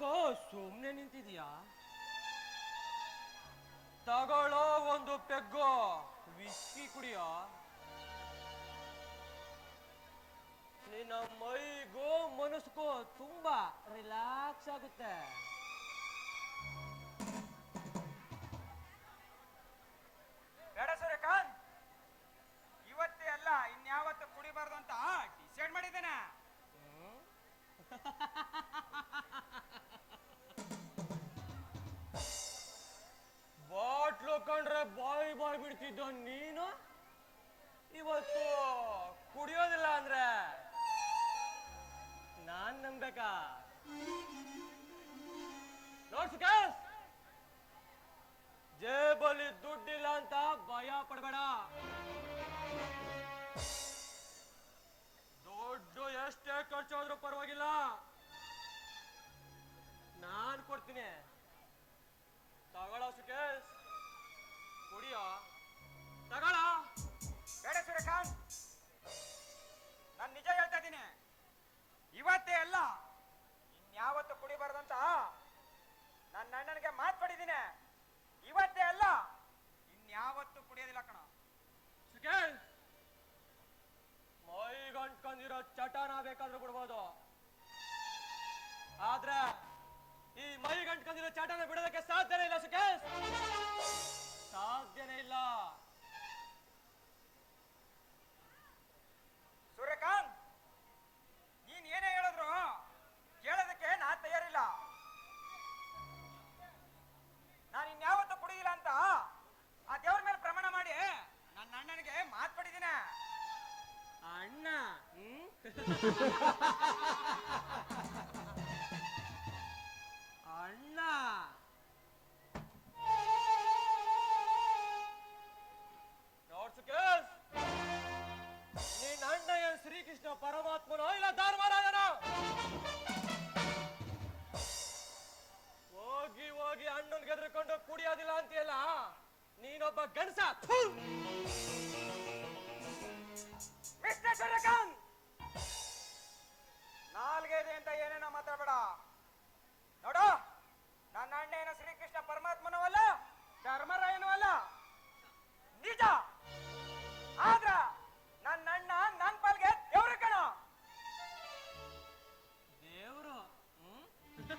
ಯಾಕೋ ಸುಮ್ಮನೆ ನಿಂತಿದ್ಯಾ? ತಗೊಳ್ಳೋ ಒಂದು ಪೆಗ್ಗೋ ವಿಸ್ಕಿ ಕುಡಿಯೋ. ನಿನ್ನ ಮೈಗೋ ಮನಸ್ಕೋ ತುಂಬಾ ರಿಲ್ಯಾಕ್ಸ್ ಆಗುತ್ತೆ. ಬಿಡ್ತಿದ್ದ ನೀನು? ಇವತ್ತು ಕುಡಿಯೋದಿಲ್ಲ ಅಂದ್ರೆ ನಾನ್ ನಂಬೇಕಾ ನೋಡ್ ಸುಖೇಶ್ ಜೇಬಲ್ಲಿ ದುಡ್ಡಿಲ್ಲ ಅಂತ ಭಯ ಪಡಬೇಡ. ದುಡ್ಡು ಎಷ್ಟೇ ಖರ್ಚಾದ್ರೂ ಪರವಾಗಿಲ್ಲ. ಗಂಟ್ಕೊಂಡಿರೋ ಚಟಾನ ಬೇಕಾದ್ರೂ ಬಿಡ್ಬೋದು ಆದ್ರೆ ಈ ಮೈ ಗಂಟ್ಕೊಂಡಿರೋ ಚಟಾನ ಬಿಡೋದಕ್ಕೆ ಸಾಧ್ಯನೇ ಇಲ್ಲ ಸುಖೇಶ್ ಸಾಧ್ಯನೇ ಇಲ್ಲ. ಅಣ್ಣ. ನೋಡ್ ಸುಖೇಶ್ ನೀನ್ ಅಣ್ಣ ಏನ್ ಶ್ರೀಕೃಷ್ಣ ಪರಮಾತ್ಮನೋ, ಇಲ್ಲ ಧರ್ಮರಾಜನ ಹೋಗಿ ಹೋಗಿ ಅಣ್ಣನ್ ಗೆದ್ರಕೊಂಡು ಕುಡಿಯೋದಿಲ್ಲ ಅಂತೀಯಲ್ಲ? ನೀನೊಬ್ಬ ಗಂಡಸ.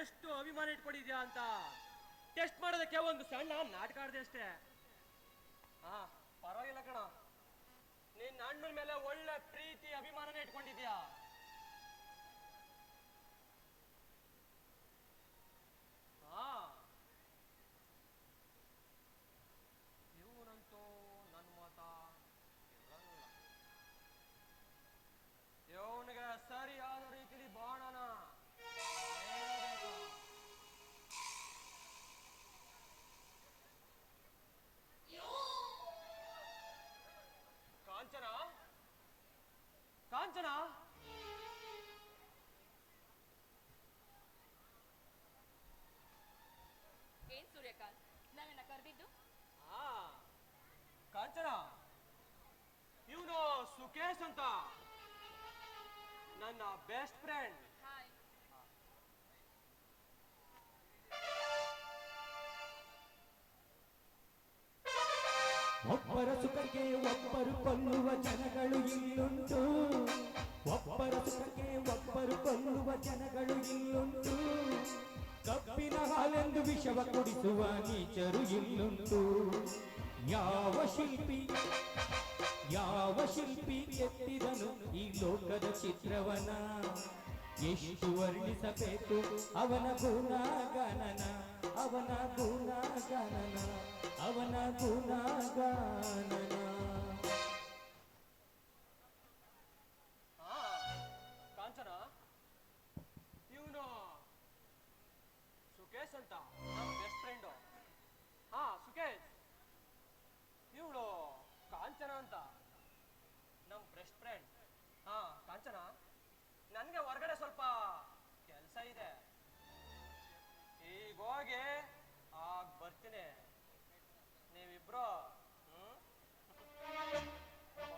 ಎಷ್ಟು ಅಭಿಮಾನ ಇಟ್ಕೊಂಡಿದ್ಯಾ ಅಂತ? ಟೆಸ್ಟ್ ಮಾಡೋದಕ್ಕೆ ಒಂದು ಸಣ್ಣ ನಾಟಕ ಆಡ್ದೆ ಅಷ್ಟೇ. ಹಾ, ಪರವಾಗಿಲ್ಲ ಕಣ. ನಿನ್ನ ಅಣ್ಣನ ಮೇಲೆ ಒಳ್ಳೆ ಪ್ರೀತಿ, ಅಭಿಮಾನನೇ ಇಟ್ಕೊಂಡಿದ್ಯಾ? ಕಾಂಚನ ಏನ್ ಸೂರ್ಯಕಾಂತ್? ನನ್ನನ್ನ ಕರೆದಿದ್ದು? ಆ ಕಾಂಚನ? ಇವನು ಸುಖೇಶ್ ಅಂತ. ನನ್ನ ಬೆಸ್ಟ್ ಫ್ರೆಂಡ್ ಒಬ್ಬರ ಸುಖಕ್ಕೆ ಒಬ್ಬರು ಕೊಲ್ಲುವ ಜನಗಳು ಇಲ್ಲುಂಟು. ಒಬ್ಬರ ಸುಖಕ್ಕೆ ಒಬ್ಬರು ಕೊಲ್ಲುವ ಜನಗಳು ಇಲ್ಲುಂಟು. ಕಬ್ಬಿನ ಹಾಲೆಂದು ವಿಷವ ಕುಡಿಸುವ ನೀಚರು ಇಲ್ಲುಂಟು. ಯಾವ ಶಿಲ್ಪಿ ಯಾವ ಶಿಲ್ಪಿ ಕೆತ್ತಿದನು ಈ ಲೋಕದ ಚಿತ್ರವನ? ಎಷ್ಟು ವರ್ಣಿಸಬೇಕು ಅವನ ಗುಣಗಾನನ? ಅವನ ಗುಣಗಾನನ ಅವನ ಗುಣಗಾನನ. ಕಾಂಚನ? ಇವನು ಸುಖೇಶ್ ಅಂತ, ನಮ್ಮ ಬೆಸ್ಟ್ ಫ್ರೆಂಡು ಹಾ ಸುಖೇಶ್ ಇವಳು ಕಾಂಚನ ಅಂತ ನಮ್ಮ ಬೆಸ್ಟ್ ಫ್ರೆಂಡ್ ಹಾ ಕಾಂಚನ ನನಗೆ ಹೊರಗಡೆ ಸ್ವಲ್ಪ ಕೆಲಸ ಇದೆ ಈಗ ಹೋಗಿ ಆಗ ಬರ್ತೀನಿ. ನೀವಿಬ್ರು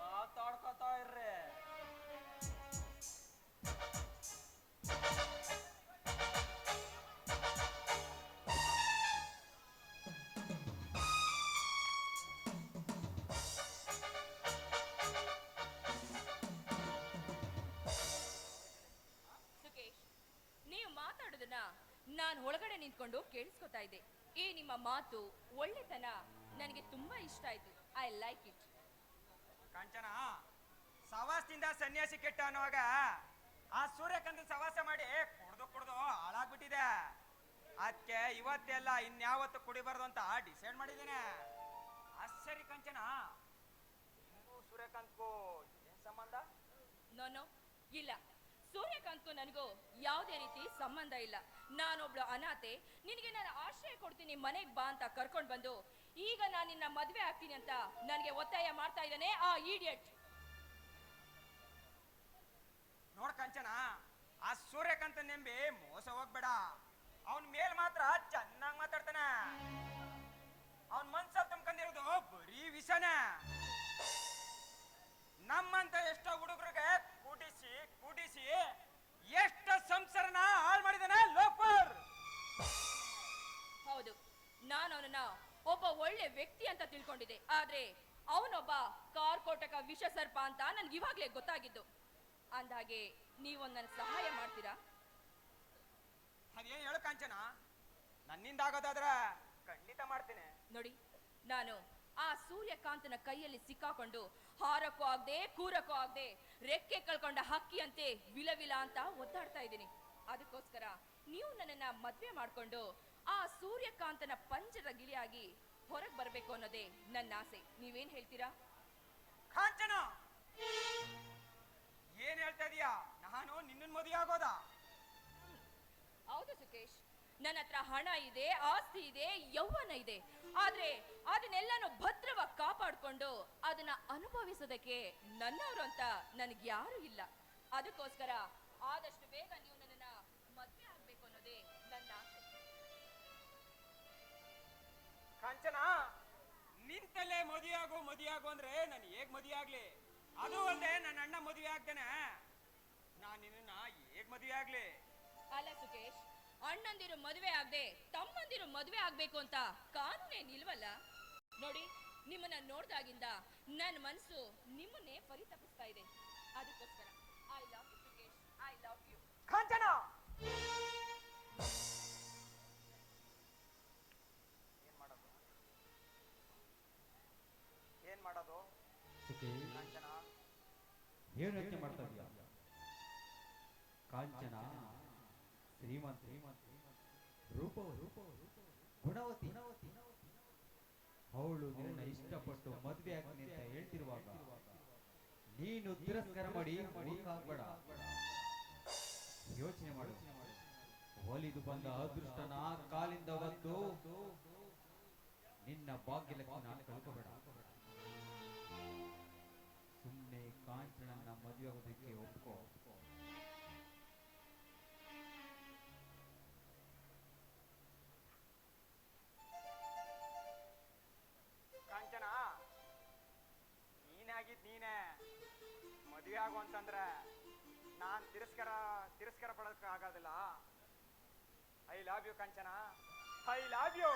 ಮಾತಾಡ್ಕೊತಾ ಇರ್ರಿ. ಸುಕೇಶ್ ನೀವು ಮಾತಾಡೋದನ್ನ ನಾನು ಒಳಗಡೆ ನಿಂತ್ಕೊಂಡು ಕೇಳಿಸ್ಕೊತಾ ಇದ್ದೆ. ಈ ನಿಮ್ಮ ಮಾತು ಒಳ್ಳೆತನ. ನನಗೆ ತುಂಬಾ ಇಷ್ಟ ಆಯ್ತು. ಐ ಲೈಕ್ ಇಟ್ ಕಾಂಚನ ಸವಾಸದಿಂದ ಸನ್ಯಾಸಿ ಕೆಟ್ಟ ಅನ್ನುವಾಗ ಆ ಸೂರ್ಯಕಾಂತ ಸವಾಸ ಮಾಡಿ ಕುಡ್ದು ಕುಡ್ದು ಹಾಳಾಗ್ಬಿಟ್ಟಿದೆ. ಅದಕ್ಕೆ ಇವತ್ತೆಲ್ಲ ಇನ್ಯಾವತ್ತು ಕುಡಿಬಾರ್ದು ಅಂತ ಡಿಸೈಡ್ ಮಾಡಿದ್ದೇನೆ. ಆಶ್ಚರ್ಯ ಕಂಚನ. ನಿಮಗೂ ನಿಮ್ಗೂ ಸೂರ್ಯಕಾಂತ್ಗೂ ಏನ್ ಸಂಬಂಧ? ನಾನು ಇಲ್ಲ. ಸೂರ್ಯಕಾಂತ್ಗೂ ನನಗೂ ಯಾವುದೇ ರೀತಿ ಸಂಬಂಧ ಇಲ್ಲ. ನಾನೊಬ್ಳು ಅನಾಥೆ. ನಿನಗೆ ನಾನು ಆಶ್ರಯ ಕೊಡ್ತೀನಿ ಮನೆಗೆ ಬಾ ಅಂತ ಕರ್ಕೊಂಡು ಬಂದು, ಈಗ ನಾನು ನಿನ್ನ ಮದುವೆ ಆಗ್ತೀನಿ ಅಂತ ನನಗೆ ಒತ್ತಾಯ ಮಾಡ್ತಾ ಇದ್ದಾನೆ ಆ ಈಡಿಯಟ್ ನೋಡ್ ಕಂಚನ, ಆ ಸೂರ್ಯಕಾಂತ ನೆಂಬಿ ಮೋಸ ಹೋಗ್ಬೇಡ. ಅವನ್ ಮೇಲ್ ಮಾತ್ರ ಚೆನ್ನಾಗ್ ಮಾತಾಡ್ತಾನೆ. ಅವನ್ ಮನ್ಸಲ್ಲಿ ತುಂಬ್ಕೊಂಡಿರೋದು ಬರೀ ವಿಷನೇ. ವಿಷ ಸರ್ಪ ಅಂತ ನನ್ಗೆ ಇವಾಗ್ಲೇ ಗೊತ್ತಾಗಿದ್ದು. ಅಂದಾಗೆ ನೀವೊಂದು ನನ್ನ ಸಹಾಯ ಮಾಡ್ತೀರಾ? ಅದೇನು ಹೇಳು ಕಾಂಚನ? ನನ್ನಿಂದ ಆಗೋದಾದ್ರೆ ಖಂಡಿತ ಮಾಡ್ತೀನಿ. ನೋಡಿ ನಾನು ಆ ಸೂರ್ಯಕಾಂತನ ಕೈಯಲ್ಲಿ ಸಿಕ್ಕಾಕೊಂಡು ಹಾರಕ್ಕೂ ಆಗದೆ ಕೂರಕ್ಕೂ ಆಗದೆ ರೆಕ್ಕೆ ಕಳ್ಕೊಂಡ ಹಕ್ಕಿಯಂತೆ ವಿಲವಿಲ ಅಂತ ಒದ್ದಾಡ್ತಾ ಇದ್ದೀನಿ. ಅದಕ್ಕೋಸ್ಕರ ನೀವು ನನ್ನನ್ನ ಮದ್ವೆ ಮಾಡ್ಕೊಂಡು ಆ ಸೂರ್ಯಕಾಂತನ ಪಂಜರ ಗಿಳಿಯಾಗಿ ಹೊರಗೆ ಬರಬೇಕು ಅನ್ನೋದೇ ನನ್ನ ಆಸೆ. ನೀವೇನ್ ಹೇಳ್ತೀರಾ? ಕಾಂಚನ! ಏನ್ ಹೇಳ್ತಾ ಇದೀಯಾ? ನಾನು ನಿನ್ನನ್ ಮದುವೆ ಆಗೋದಾ? ಹೌದು ಸುಕೇಶ್. ನನ್ನ ಹತ್ರ ಹಣ ಇದೆ ಆಸ್ತಿ ಇದೆ ಯೌವನ ಇದೆ. ಆದ್ರೆ ಅದನ್ನೆಲ್ಲಾನು ಭದ್ರವಾಗಿ ಕಾಪಾಡ್ಕೊಂಡು ಅದನ್ನ ಅನುಭವಿಸೋದಕ್ಕೆ ನನ್ನವರು ಅಂತ ನನಗೆ ಯಾರು ಇಲ್ಲ. ಅದಕ್ಕೋಸ್ಕರ ಆದಷ್ಟು ಬೇಗ ನೀವು ನನ್ನನ್ನ ಮದ್ವೆ ಆಗ್ಬೇಕು ಅನ್ನೋದೇ ನನ್ನ ಆಸೆ. ಕಾಂಚನ! ನಿಂತಲ್ಲೇ ಮದುವೆ ಆಗು ಮದುವೆ ಆಗು ಅಂದ್ರೆ ನಾನು ಹೇಗ್ ಮದುವೆ ಆಗ್ಲಿ ಅದು ಅಲ್ಲದೆ ನನ್ನ ಅಣ್ಣ ಮದುವೆ ಆಗ್ತಾನೆ ನಾನು ನಿನ್ನ ಹೇಗ್ ಮದುವೆ ಆಗ್ಲಿ ಅಲ್ಲ ಸುಕೇಶ್ ಅಣ್ಣಂದಿರು ಮದುವೆ ಆಗದೆ ತಮ್ಮಂದಿರು ಮದುವೆ ಆಗ್ಬೇಕು ಅಂತ ಕಾನೂನೇ ನಿಲ್ವಲ್ಲ ನೋಡಿ ನಿಮ್ಮನ್ನ ನೋಡ್ದಾಗಿಂದ ನನ್ನ ಮನಸ್ಸು ನಿಮ್ಮನ್ನೇ ಪರಿತಪಿಸ್ತಾ ಇದೆ. ಅದಕ್ಕೋಸ್ಕರ I love you Sukesh I love you Kanchana! Kanchana ಏನು ಯೋಚನೆ ಮಾಡ್ತಾ ಇದೀಯ? ಕಾಂಚನ ಶ್ರೀಮಂತ ರೂಪ ಗುಣವತಿ, ಅವಳು ನಿನ್ನ ಇಷ್ಟಪಟ್ಟು ಮದುವೆ ಆಗ್ತೀನಿ ಅಂತ ಹೇಳ್ತಿರುವಾಗ ನೀನು ತಿರಸ್ಕಾರ ಮಾಡಿ ಮೂರ್ಖಾಗ್ಬೇಡ ಯೋಚನೆ ಮಾಡು. ಒಲಿದು ಬಂದ ಅದೃಷ್ಟನ ಕಾಲಿಂದ ಬಂದು ನಿನ್ನ ಭಾಗ್ಯಲಕ್ಷ್ಮಿ ನಾನು ಕಳ್ಕೋಬೇಡ. ಕಾಂಚನನ್ನ ಮದುವೆ ಒಪ್ಕೋ. ಕಾಂಚನ ನೀನಾಗಿದ್ ನೀನೇ. ಮದುವೆ ಆಗು ಅಂತಂದ್ರೆ ನಾನ್ ತಿರಸ್ಕಾರ ತಿರಸ್ಕಾರ ಪಡೋದಕ್ಕೆ ಆಗೋದಿಲ್ಲ. I love you Kanchana. I love you